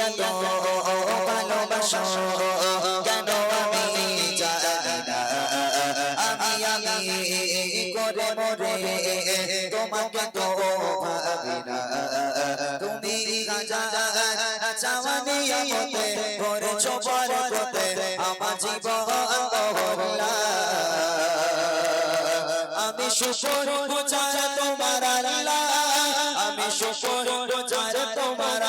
এত ভালোবাসো কেন আমি জানি না আমি আমি তোমার আমি তোমার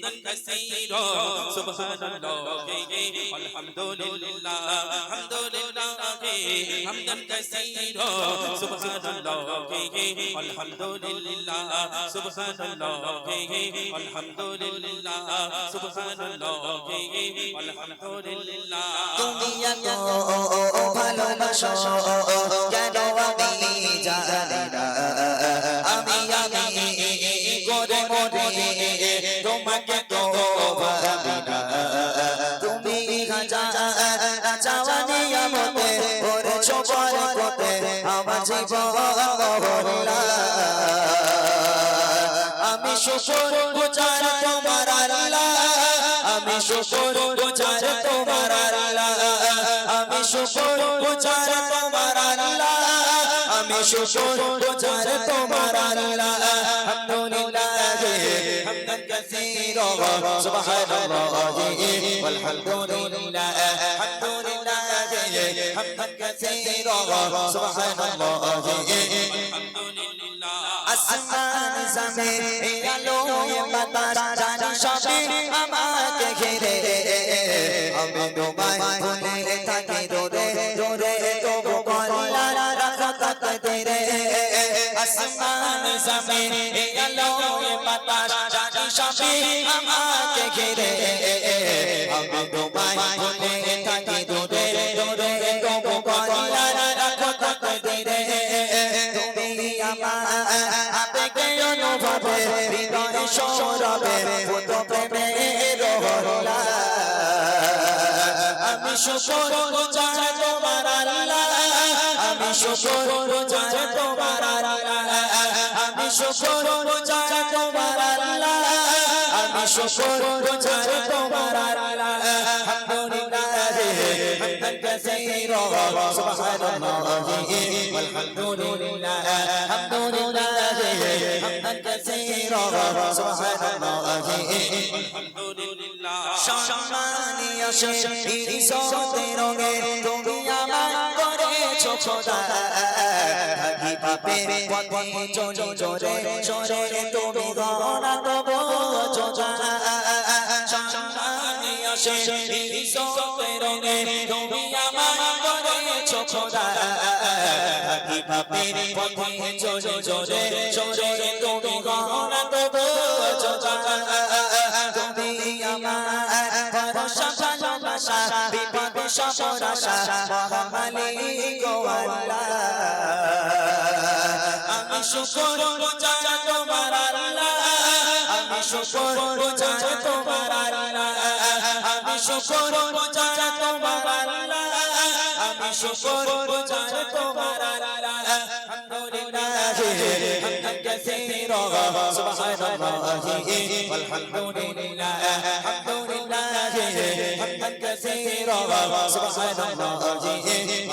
حمدا كثيرا سبحان الله الحمد لله الحمد لله حمدا كثيرا سبحان الله الحمد لله سبحان الله الحمد لله سبحان الله الحمد لله তুমি এত ভালোবাসো কেন আমি জানি না আমি তোমাকে তো ভাবি না তুমি আমি শুকর গুজার তোমার আমি শুকর গুজার তোমার আমি শুকর গুজার তোমার আমি শুকর গোজার তোমার আল্লাহ আলহামদুলিল্লাহ হামদান কাসীরা সুবহানাল্লাহ ওয়ালহামদুলিল্লাহ হামদুলিল্লাহ হামদান কাসীরা সুবহানাল্লাহ আসমান জামে আলো বাতাস জানি সবে আমাকে ঘিরে আমি তোমায় ভুলে থাকি রোদে আসমান জমিন আলো বাতাস, জানি সবই আমাকে ঘিরে। আমি তোমায় ভুলে থাকি, দূরে দূরে, তবু কল্লা রাখো তাকদিরে তুমি আমার আবেগে অনুভবে হৃদয় সৌরভে পুত প্রেমের রহলা। আমি আল্লাহ আমি শুকর গুজার তোমার আল্লাহ। আমি শুকর গুজার তোমার আল্লাহ। আমি শুকর গুজার তোমার আল্লাহ। আলহামদুলিল্লাহ। হামদান কাসীরা সুবহানাল্লাহ ওয়ালহামদুলিল্লাহ আলহামদুলিল্লাহ হামদান কাসীরা সুবহানাল্লাহ আলহামদুলিল্লাহ সম্মানিয় শেখ ইসতের রঙে তুমি থাকি পাপে পথে জোরে জোরে তুমি গহনা তবু যোজা সম্মানীয় সেই তুমি আমার করেছ খোদা থাকি পাপে পথে চলি জোরে জোরে তুমি গহনা তবু তুমি আমার ভরসা, ভালোবাসা, বিপদে সফরাসা মহামালিক আল্লাহ। আমি শুকর গুজার তোমার আল্লাহ। আমি শুকর আমি শুকর বোঝায় তোমার আল্লাহ। আমি শুকর বোঝায় তোমার আল্লাহ। আলহামদুলিল্লাহ। হামদান কাসীরা সুবহানাল্লাহ আলহামদুলিল্লাহ। আলহামদুলিল্লাহ। হামদান কাসীরা সুবহানাল্লাহ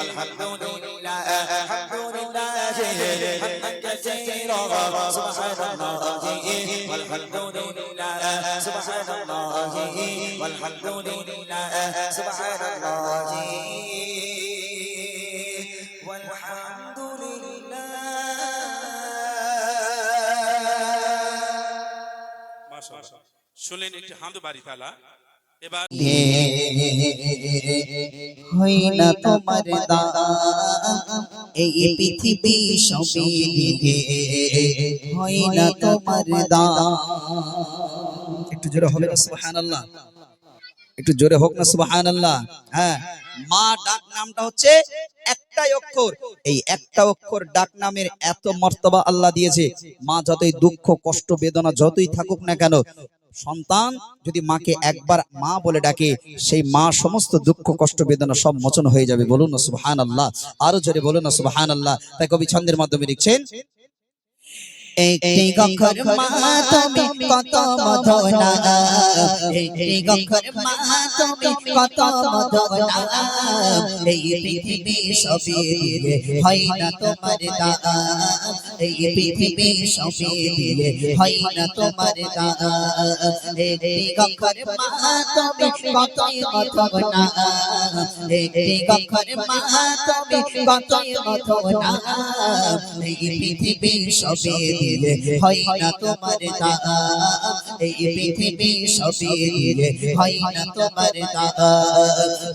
আলহামদুলিল্লাহ আলহামদুলিল্লাহ হামদান কাসীরা সুবহানাল্লাহ আলহামদুলিল্লাহ। الله والحمد لله سبحان الله والحمد لله سبحان الله والحمد لله মাশাআল্লাহ শুনলেন একটি হামদ বাড়ি তালা এবার হই না তোমার দাম এই পৃথিবী সবে দিকে হই না তোমার দাম একটু জোরে হবে না, সুবহানাল্লাহ। একটু জোরে হোক না, সুবহানাল্লাহ। হ্যাঁ মা ডাক নামটা হচ্ছে একটাই অক্ষর। এই একটা অক্ষর ডাক নামের এত মর্তবা আল্লাহ দিয়েছে, মা যতই দুঃখ, কষ্ট, বেদনা যতই থাকুক না কেন, সন্তান যদি মাকে একবার মা বলে ডাকে, সেই মা সমস্ত দুঃখ, কষ্ট, বেদনা সব মোচন হয়ে যাবে। বলুন না সুবহান আল্লাহ আরও জোরে বলুন না সুবহান আল্লাহ তাই কবি ছন্দের মাধ্যমে লিখছেন তুমি কত মধনা? একটি গক্ষর মা, তুমি কত মধনা? এই পৃথিবী সবে হয় না তোমার দা এই পৃথিবী সবে হয় না তোমার দা একটি গক্ষর মা, তুমি কত মধনা? একটি গক্ষর মা, তুমি কত মধনা? এই পৃথিবী সবে হয় না তোমার দা এই পৃথিবী সবে দিলে হয় না তোমার দা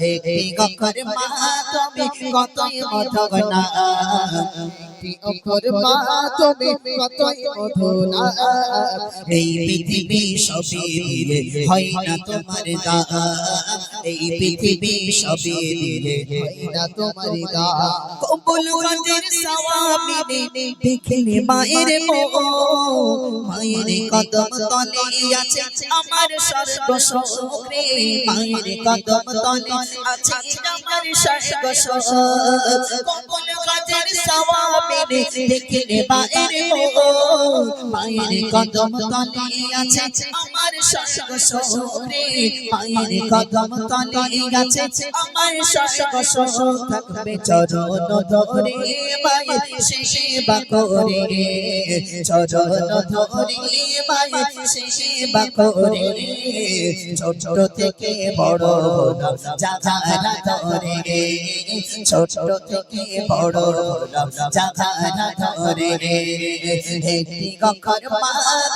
একটি গক্ষর মা, তুমি কতই একটি অক্ষর এই পৃথিবী সবে হয় না তোমার দা এই পৃথিবী সবে দিলে না তোমার দা কবুল গঞ্জের সওয়াবি দেখলে মায়ের মো মায়ের কদম তলে আছে আমার সর্ব সুখে মায়ের কদম তলে আছে আমার সর্ব সুখ কবুল গঞ্জের সওয়াবি দেখলে মায়ের মো মায়ের কদম তলে আছে আমার সর্ব সুখে মায়ের কদম তলে আছে আমার সর্ব সুখ থাকবে চরণ ধরে মায়ের সেবা করে চরণ ধরে মায়ের সেবা করে ছোট থেকে বড় জাগানা ধরে ছোট থেকে বড় জাগানা ধরে একটি কখর মা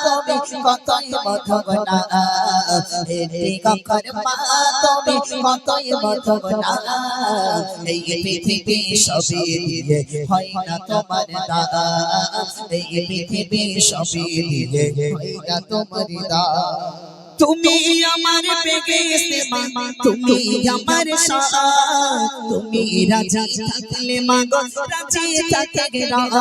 তুমি কতই মধবনা একটি কখর মা এই পৃথিবী সবে দিলে হয় না তোমার দাদা এই পৃথিবী সবে দিলে হয় না তোমার দাদা তুমি আমার বেগেস্তে মা তুমি আমার তুমি রাজা থাকলে মাগো রাজি থাকে রাগ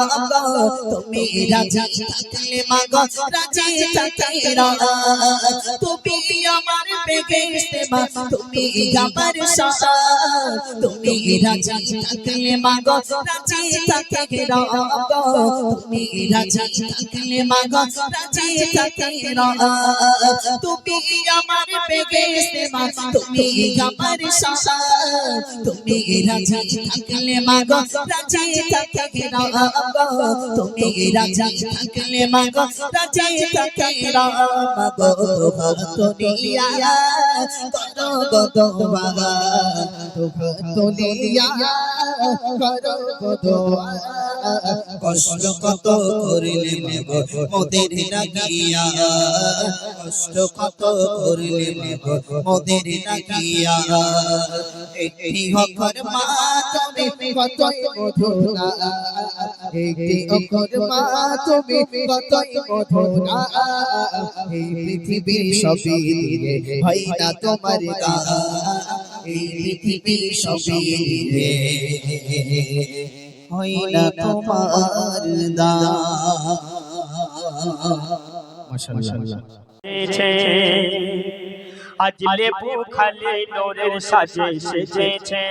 তুমি রাজা থাকলে মাগো রাজি থাকে রাগ তুমি আমার মা তুমি আমার তুমি রাজা থাকলে মাগো রাজি থাকে রাগ তুমি রাজা থাকলে মাগো রাজি থাকে রাগ তুমি আমার বেগেস্তে মা তুমি আমার শাসা তুমি রাজা থাকলে মাগো, রাজা থাকে রাগ তুমি রাজা থাকলে মাগো, রাজা থাকে রাগ মাগো তোলিয়া, করো গো দোয়া তোলিয়া, করো গো দোয়া। কষ্ট কত করিলে নেব? মোদের লাগিয়া কষ্ট কত করিলে নেব? মোদের লাগিয়া একটি অক্ষর মা তুমি কতই মধুরা একটি অক্ষর মধুরা এই পৃথিবীর হয় না তোমার গা। এই পৃথিবীর না তোমার দা এসেছে। আজ লেবু খালে নোরের সাজে সেজেছে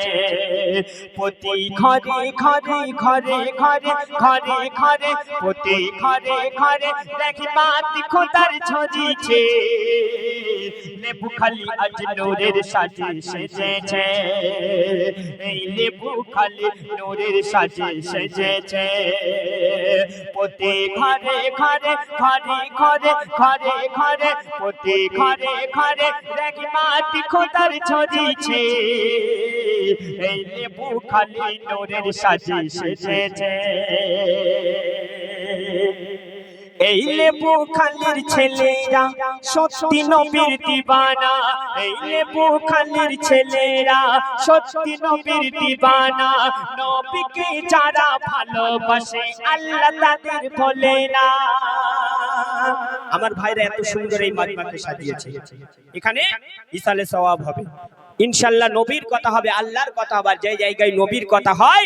প্রতি ঘরে ঘরে ঘরে ঘরে ঘরে ঘরে প্রতি ঘরে ঘরে দেখি মাতি খোদার ঝরিছে লেবু খালি আজ নোরের সাজে সেজেছে এই লেবু খালি নোরের সাজে সেজেছে প্রতি ঘরে ঘরে ঘরে ঘরে ঘরে ঘরে প্রতি ঘরে ঘরে দেখি মাটি খোদার ছড়িছে এই লেবু খালি নোরের সাজে সেজেছে এই লেবু খালির ছেলেরা, সত্যি নবীর দিবানা। এই লেবু খালির ছেলেরা, সত্যি নবীর দিবানা। নবীকে যারা ভালোবাসে, আল্লাহ তাদের বলে না। আমার ভাইরা এত সুন্দর এই মারিমাকে সাজিয়েছে। এখানে ইসালে সওয়াব হবে। ইনশাল্লাহ নবীর কথা হবে, আল্লাহর কথা হবে যে জায়গায় নবীর কথা হয়,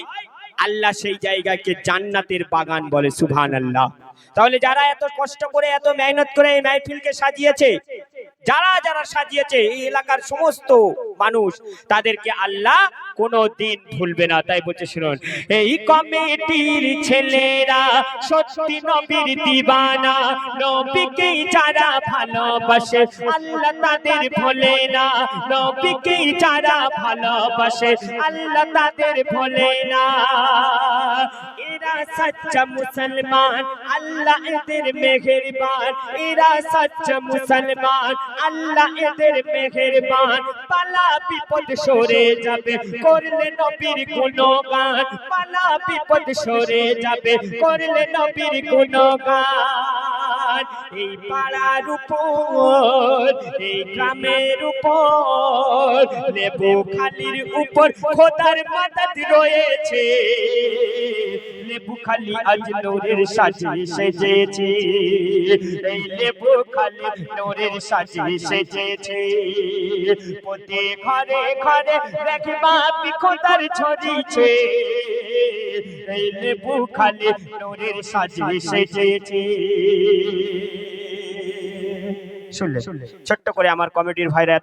আল্লাহ সেই জায়গাকে জান্নাতের বাগান বলে সুবহান আল্লাহ তাহলে যারা এত কষ্ট করে এত মেহনত করে এই মাহফিলকে সাজিয়েছে যারা যারা সাজিয়েছে এই এলাকার সমস্ত মানুষ, তাদেরকে আল্লাহ কোনো দিন ভুলবে না। তাই বলছে, শুনুন, এই কমিটির ছেলেরা সত্যি নবীর দিবানা, নবীকে যারা ভালোবাসে, আল্লাহ তাদের ভোলে না। নবীকে যারা ভালোবাসে, আল্লাহ তাদের ভোলে না। এরা সচ্চা মুসলমান, আল্লাহ এদের মেহেরবান। এরা সচ্চা মুসলমান আল্লাহ এদের মেহেরবান, পালা বিপদ সরে যাবে, করলে নবীর গুণগান, পালা বিপদ সরে যাবে, করলে নবীর গুণগান। এই পাড়ার উপর, এই গ্রামের উপর, লেবু খালির উপর খোদার মাদাত রয়েছে। লেবু খালি আজ নোরের সাজে সেজেছে। এই লেবু খালি নোরের সাজে সেজেছে। প্রতি ঘরে ঘরে রাখবা খোদার ছড়িছে এই লেবু খালি নোরের সাজে সেজেছে। শুনলে ছোট্ট করে আমার কমিটির ভাইরা